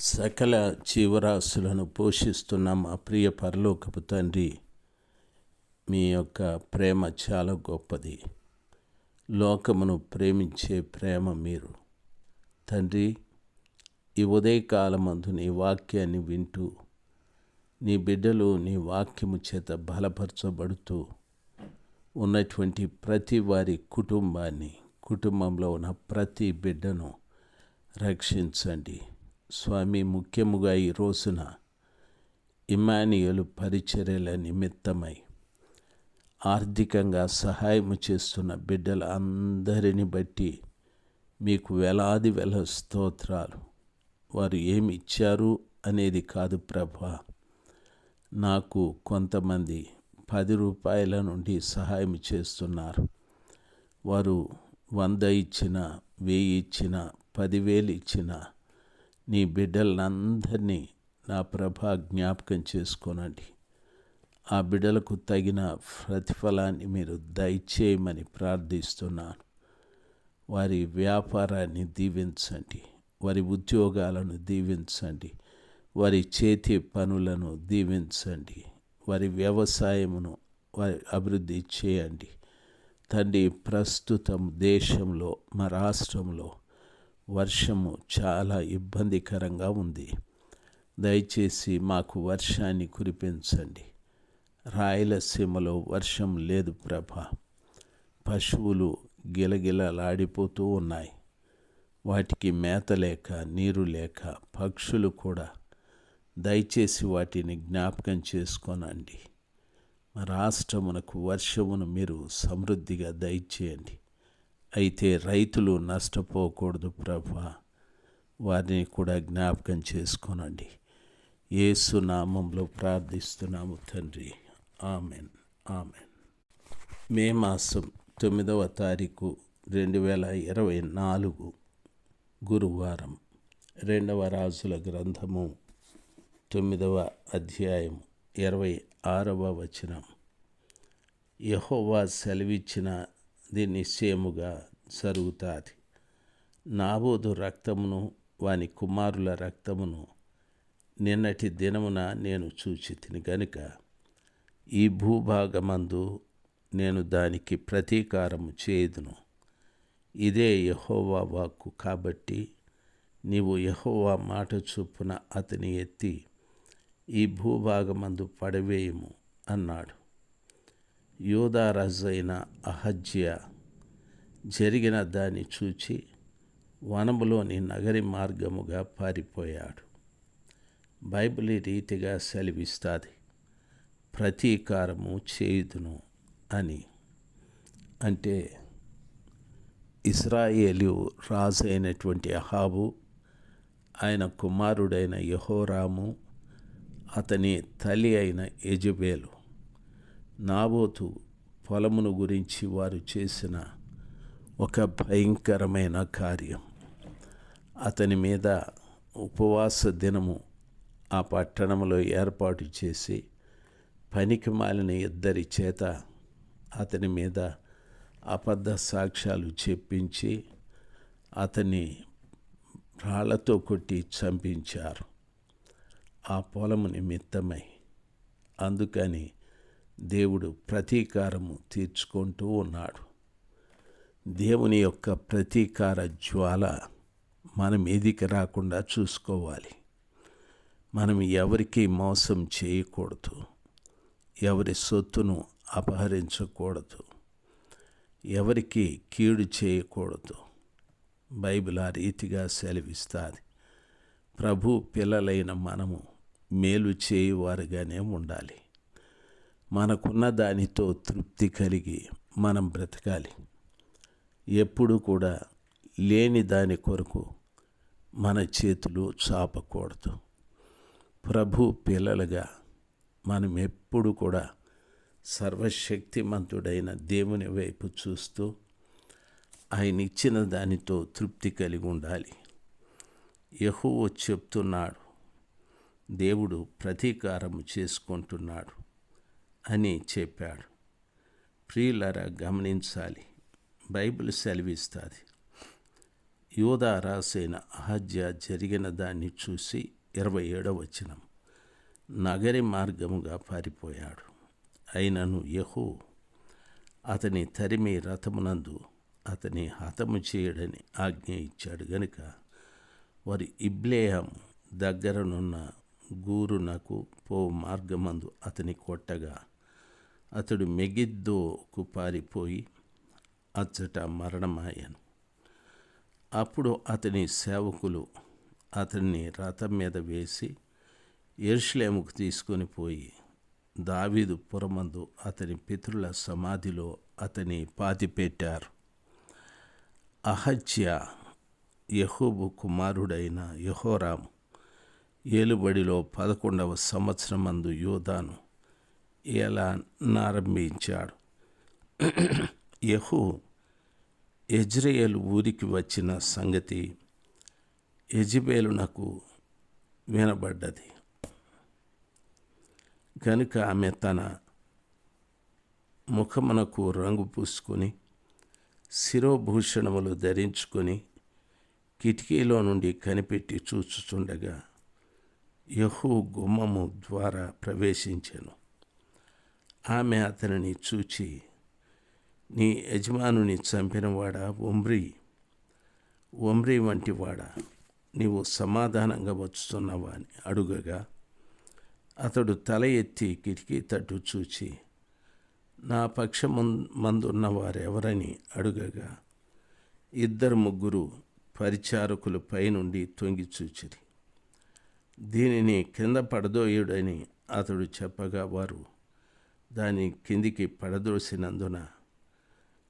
సకల జీవరాశులను పోషిస్తున్న మా ప్రియ పరలోకపు తండ్రి మీ యొక్క ప్రేమ చాలా గొప్పది. లోకమును ప్రేమించే ప్రేమ మీరు. తండ్రి ఈ ఉదయకాలమందు నీ వాక్యాన్ని వింటూ నీ బిడ్డలు నీ వాక్యము చేత బలపరచబడుతూ ఉన్నటువంటి ప్రతి వారి కుటుంబాన్ని కుటుంబంలో ఉన్న ప్రతి బిడ్డను రక్షించండి. స్వామి ముఖ్యముగా ఈ రోజున ఇమానియలు పరిచర్యల నిమిత్తమై ఆర్థికంగా సహాయం చేస్తున్న బిడ్డల అందరిని బట్టి మీకు వేలాది వేల స్తోత్రాలు. వారు ఏమి ఇచ్చారు అనేది కాదు ప్రభా. నాకు కొంతమంది పది రూపాయల నుండి సహాయం చేస్తున్నారు. వారు వంద ఇచ్చిన వెయ్యి ఇచ్చిన పదివేలు ఇచ్చిన నీ బిడ్డలందరినీ నా ప్రభా జ్ఞాపకం చేసుకోనండి. ఆ బిడ్డలకు తగిన ప్రతిఫలాన్ని మీరు దయచేయమని ప్రార్థిస్తున్నాను. వారి వ్యాపారాన్ని దీవించండి. వారి ఉద్యోగాలను దీవించండి. వారి చేతి పనులను దీవించండి. వారి వ్యవసాయమును వారి అభివృద్ధి చేయండి. తండ్రి ప్రస్తుతం దేశంలో మా రాష్ట్రంలో వర్షము చాలా ఇబ్బందికరంగా ఉంది. దయచేసి మాకు వర్షాన్ని కురిపించండి. రాయలసీమలో వర్షం లేదు ప్రభ. పశువులు గిలగిలలాడిపోతూ ఉన్నాయి. వాటికి మేత లేక నీరు లేక పక్షులు కూడా. దయచేసి వాటిని జ్ఞాపకం చేసుకోనండి. మా రాష్ట్రమునకు వర్షమును మీరు సమృద్ధిగా దయచేయండి. అయితే రైతులు నష్టపోకూడదు ప్రభా. వారిని కూడా జ్ఞాపకం చేసుకోనండి. ఏసు నామంలో ప్రార్థిస్తున్నాము తండ్రి. ఆమెన్. ఆమెన్. మే మాసం తొమ్మిదవ తారీఖు రెండు వేల ఇరవై నాలుగు గురువారం రెండవ రాజుల గ్రంథము తొమ్మిదవ అధ్యాయం ఇరవై ఆరవ వచనం. యహోవా సెలవిచ్చినది నిశ్చయముగా జరుగుతుంది నాబోదు రక్తమును వాని కుమారుల రక్తమును నిన్నటి దినమున నేను చూచి తిని గనుక ఈ భూభాగమందు నేను దానికి ప్రతీకారము చేయదును. ఇదే యహోవా వాక్కు కాబట్టి నీవు యహోవా మాట చొప్పున అతని ఎత్తి ఈ భూభాగమందు పడవేయము అన్నాడు. యూదారాజైన అహజ్య జరిగిన దాన్ని చూచి వనములోని నగరి మార్గముగా పారిపోయాడు. బైబిల్ రీతిగా సెలవిస్తుంది ప్రతీకారము చేయుదును అని. అంటే ఇస్రాయేలు రాజు అయినటువంటి అహాబు ఆయన కుమారుడైన యహోరాము అతని తల్లి అయిన యజుబేలు నాబోతు పొలమును గురించి వారు చేసిన ఒక భయంకరమైన కార్యం. అతని మీద ఉపవాస దినము ఆ పట్టణంలో ఏర్పాటు చేసి పనికి మాలిన ఇద్దరి చేత అతని మీద అబద్ధ సాక్ష్యాలు చెప్పించి అతన్ని రాళ్ళతో కొట్టి చంపించారు. ఆ పొలము నిమిత్తమై అందుకని దేవుడు ప్రతీకారము తీర్చుకుంటూ ఉన్నాడు. దేవుని యొక్క ప్రతీకార జ్వాల మన మీదికి రాకుండా చూసుకోవాలి. మనం ఎవరికి మోసం చేయకూడదు. ఎవరి సొత్తును అపహరించకూడదు. ఎవరికి కీడు చేయకూడదు. బైబిల్ ఆ రీతిగా సెలవిస్తుంది. ప్రభు పిల్లలైన మనము మేలు చేయువారుగానే ఉండాలి. మనకున్న దానితో తృప్తి కలిగి మనం బ్రతకాలి. ఎప్పుడు కూడా లేని దాని కొరకు మన చేతులు చాపకూడదు. ప్రభు పిల్లలుగా మనం ఎప్పుడు కూడా సర్వశక్తిమంతుడైన దేవుని వైపు చూస్తూ ఆయన ఇచ్చిన దానితో తృప్తి కలిగి ఉండాలి. యహో చెప్తున్నాడు దేవుడు ప్రతీకారం చేసుకుంటున్నాడు. అని చెప్పాడు. ప్రియులరా గమనించాలి. బైబిల్ సెలవిస్తుంది. యోధా రాసైన అహజ్య జరిగిన దాన్ని చూసి ఇరవై ఏడవ వచనం. నగరి మార్గముగా పారిపోయాడు. అయినను యహో అతని తరిమి రథమునందు అతని హతము చేయడని ఆజ్ఞ ఇచ్చాడు. గనుక వారి ఇబ్లేహం దగ్గరనున్న గూరునకు పో మార్గమందు అతని కొట్టగా అతడు మెగిద్దోకు పారిపోయి అచ్చట మరణమాయాను అప్పుడు అతని సేవకులు అతన్ని రథం మీద వేసి ఎర్ష్లేముకు తీసుకొని పోయి దావీదు పురమందు అతని పితృల సమాధిలో అతని పాతిపెట్టారు అహజ్య యహోబు కుమారుడైన యహోరాము ఏలుబడిలో పదకొండవ సంవత్సరమందు యోధాను ఎలా నారంభించాడు? యహు ఎజ్రయేల్ ఊరికి వచ్చిన సంగతి ఎజిబేలునకు వినబడ్డది. కనుక ఆమె తన ముఖమునకు రంగు పూసుకొని శిరోభూషణములు ధరించుకొని కిటికీలో నుండి కనిపెట్టి చూచుచుండగా యహూ గుమ్మము ద్వారా ప్రవేశించాను. ఆమె అతనిని చూచి నీ యజమానుని చంపినవాడా ఒమ్రి? ఒమ్రి వంటి వాడా? నీవు సమాధానంగా వచ్చుతున్నావా అని అడుగగా అతడు తల ఎత్తి కిటికీ తట్టు చూచి నా పక్షము మందున్న వారెవరని? అడుగగా ఇద్దరు ముగ్గురు పరిచారకులు పైనుండి తొంగి చూచిరి. దీనిని కింద పడదోయుడని అతడు చెప్పగా వారు దాని కిందికి పడదోసినందున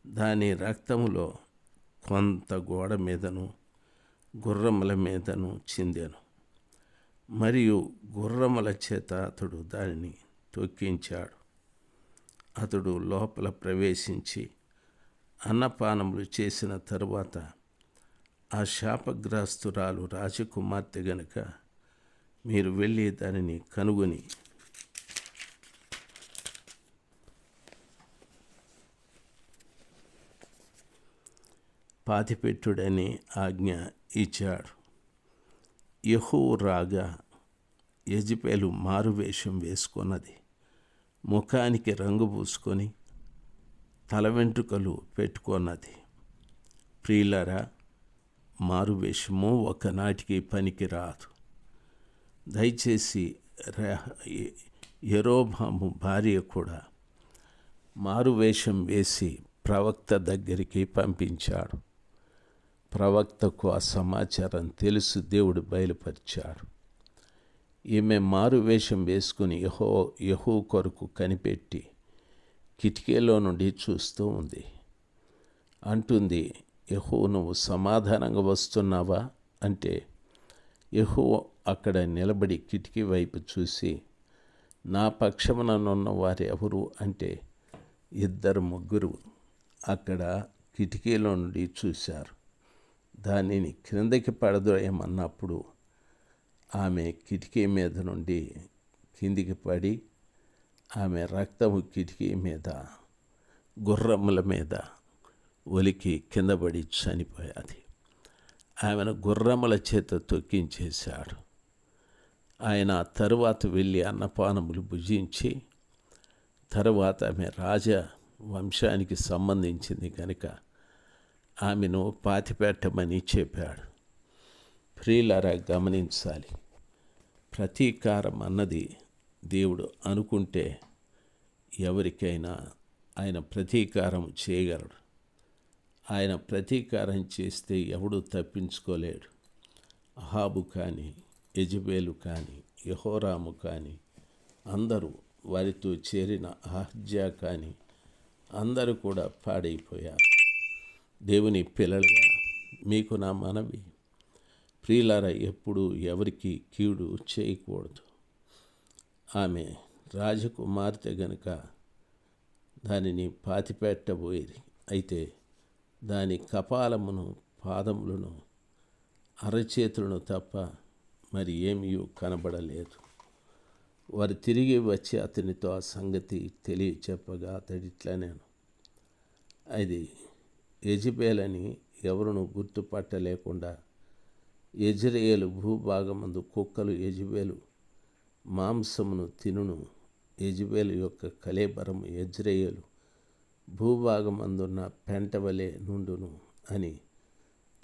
దాని రక్తములో కొంత గోడ మీదను గుర్రముల మీదను చిందాను. మరియు గుర్రముల చేత అతడు దానిని తొక్కించాడు. అతడు లోపల ప్రవేశించి అన్నపానములు చేసిన తరువాత ఆ శాపగ్రస్తురాలు రాజకుమార్తె గనుక మీరు వెళ్ళి దానిని కనుగొని పాతిపెట్టుడని ఆజ్ఞ ఇచ్చాడు. యహో రాగా యజిపేలు మారువేషం వేసుకున్నది. ముఖానికి రంగు పూసుకొని తల వెంట్రుకలు పెట్టుకున్నది. ప్రియులరా మారువేషము ఒకనాటికి పనికి రాదు దయచేసి ఎరోభాము భార్య కూడా మారువేషం వేసి ప్రవక్త దగ్గరికి పంపించాడు. ప్రవక్తకు ఆ సమాచారం తెలుసు దేవుడు బయలుపరిచాడు. ఈమె మారు వేషం వేసుకుని యహో యహో కొరకు కనిపెట్టి కిటికీలో నుండి చూస్తూ ఉంది. అంటుంది యహో నువ్వు సమాధానంగా వస్తున్నావా? అంటే యహో అక్కడ నిలబడి కిటికీ వైపు చూసి నా పక్షముననున్న వారు ఎవరు? అంటే ఇద్దరు ముగ్గురు అక్కడ కిటికీలో నుండి చూశారు. దానిని క్రిందకి పడదోయమన్నప్పుడు ఆమె కిటికీ మీద నుండి కిందికి పడి ఆమె రక్తము కిటికీ మీద గుర్రముల మీద ఒలికి కిందపడి చనిపోయాది. ఆమెను గుర్రముల చేత తొక్కించేశాడు. ఆయన తరువాత వెళ్ళి అన్నపానములు భుజించి తరువాత ఆమె రాజ వంశానికి సంబంధించింది కనుక ఆమెను పాతిపెట్టమని చెప్పాడు. ప్రియులరా గమనించాలి. ప్రతీకారం అన్నది దేవుడు అనుకుంటే ఎవరికైనా ఆయన ప్రతీకారం చేయగలడు. ఆయన ప్రతీకారం చేస్తే ఎవడు తప్పించుకోలేడు. అహాబు కానీ యజబేలు కానీ యహోరాము కానీ అందరూ వారితో చేరిన అహజ్యా కానీ అందరూ కూడా పాడైపోయారు. దేవుని పిల్లలుగా మీకు నా మనవి. ప్రియులార ఎప్పుడు ఎవరికి కీడు చేయకూడదు. ఆమె రాజకుమార్తె గనుక దానిని పాతిపెట్టబోయేది. అయితే దాని కపాలమును పాదములను అరచేతులను తప్ప మరి ఏమీ కనబడలేదు. వారు తిరిగి వచ్చి అతనితో ఆ సంగతి తెలియచెప్పగా అతడిట్లా నేను అది యజిబేలని ఎవరును గుర్తుపట్టలేకుండా యజ్రేయేలు భూభాగమందు కుక్కలు యజువేలు మాంసమును తినును. యజువేలు యొక్క కలేబరము యజ్రేయేలు భూభాగమందున్న పెంటవలే నుండును అని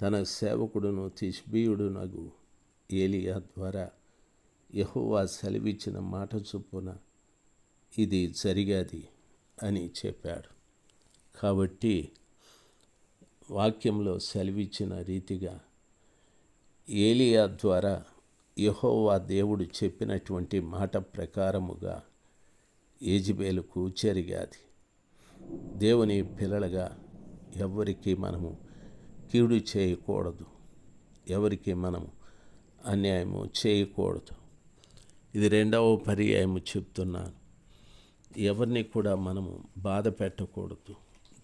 తన సేవకుడును తిష్బీయుడునగు ఏలియా ద్వారా యహోవా సెలవిచ్చిన మాట చొప్పున ఇది జరిగాది అని చెప్పాడు. కాబట్టి వాక్యంలో సెలవిచ్చిన రీతిగా ఏలియా ద్వారా యహోవా దేవుడు చెప్పినటువంటి మాట ప్రకారముగా ఏజిబేలుకు చెరిగాది. దేవుని పిల్లలుగా ఎవరికి మనము కీడు చేయకూడదు. ఎవరికి మనము అన్యాయము చేయకూడదు. ఇది రెండవ పర్యాయము చెప్తున్నాను. ఎవరిని కూడా మనము బాధ పెట్టకూడదు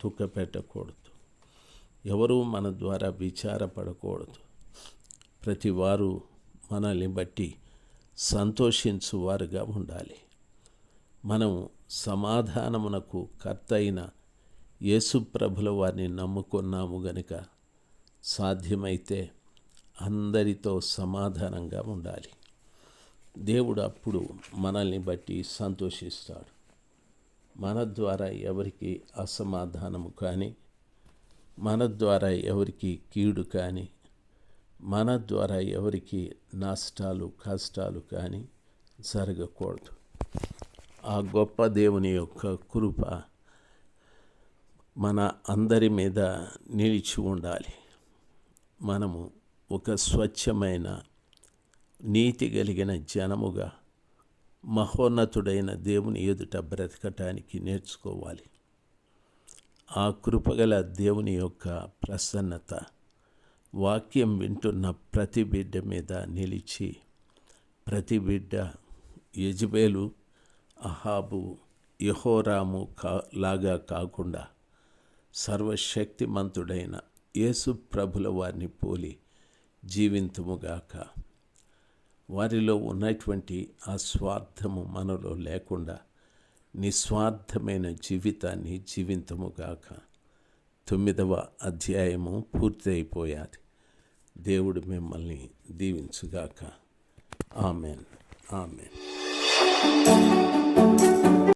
దుఃఖ పెట్టకూడదు. ఎవరూ మన ద్వారా విచారపడకూడదు. ప్రతి వారు మనల్ని బట్టి సంతోషించువారుగా ఉండాలి. మనం సమాధానమునకు కర్త అయిన యేసుప్రభుల వారిని నమ్ముకున్నాము గనుక సాధ్యమైతే అందరితో సమాధానంగా ఉండాలి. దేవుడు అప్పుడు మనల్ని బట్టి సంతోషిస్తాడు. మన ద్వారా ఎవరికి అసమాధానము కానీ మన ద్వారా ఎవరికి కీడు కానీ మన ద్వారా ఎవరికి నష్టాలు కష్టాలు కానీ జరగకూడదు. ఆ గొప్ప దేవుని యొక్క కృప మన అందరి మీద నిలిచి ఉండాలి. మనము ఒక స్వచ్ఛమైన నీతి కలిగిన జనముగా మహోన్నతుడైన దేవుని ఎదుట బ్రతకటానికి నేర్చుకోవాలి. ఆ కృపగల దేవుని యొక్క ప్రసన్నత. వాక్యం వింటున్న ప్రతి బిడ్డ మీద నిలిచి ప్రతి బిడ్డ యజ్బేలు అహాబు యహోరాము కా లాగా కాకుండా సర్వశక్తిమంతుడైన యేసు ప్రభుల వారిని పోలి జీవింతుముగాక. వారిలో ఉన్నటువంటి ఆ స్వార్థము మనలో లేకుండా నిస్వార్థమైన జీవితాన్ని జీవింతముగాక. తొమ్మిదవ అధ్యాయము పూర్తయిపోయాది. దేవుడు మిమ్మల్ని దీవించుగాక. ఆమెన్. ఆమెన్.